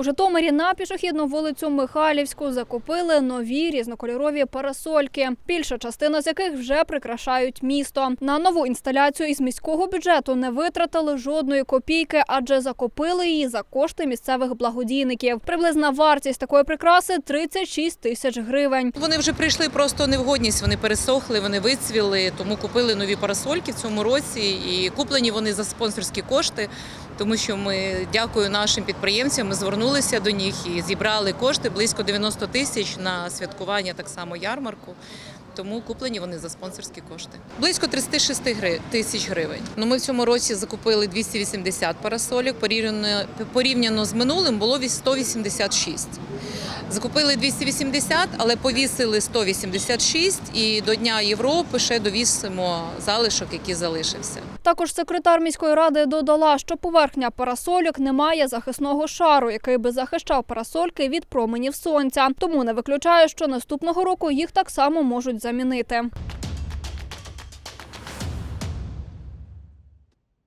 У Житомирі на пішохідну вулицю Михайлівську закупили нові різнокольорові парасольки, більша частина з яких вже прикрашають місто. На нову інсталяцію із міського бюджету не витратили жодної копійки, адже закупили її за кошти місцевих благодійників. Приблизна вартість такої прикраси 36 тисяч гривень. Вони вже прийшли просто невгодність, вони пересохли, вони вицвіли, тому купили нові парасольки в цьому році. І куплені вони за спонсорські кошти, тому що ми дякую нашим підприємцям. Ми звернулися до них і зібрали кошти близько 90 тисяч на святкування так само ярмарку. Тому куплені вони за спонсорські кошти. Близько 36 гри- тисяч гривень. Ну ми в цьому році закупили 280 парасолів, Порівняно, порівняно з минулим було вісь- 186. Закупили 280, але повісили 186 і до Дня Європи ще довісимо залишок, який залишився. Також секретар міської ради додала, що поверхня парасольок не має захисного шару, який би захищав парасольки від променів сонця. Тому не виключає, що наступного року їх так само можуть замінити.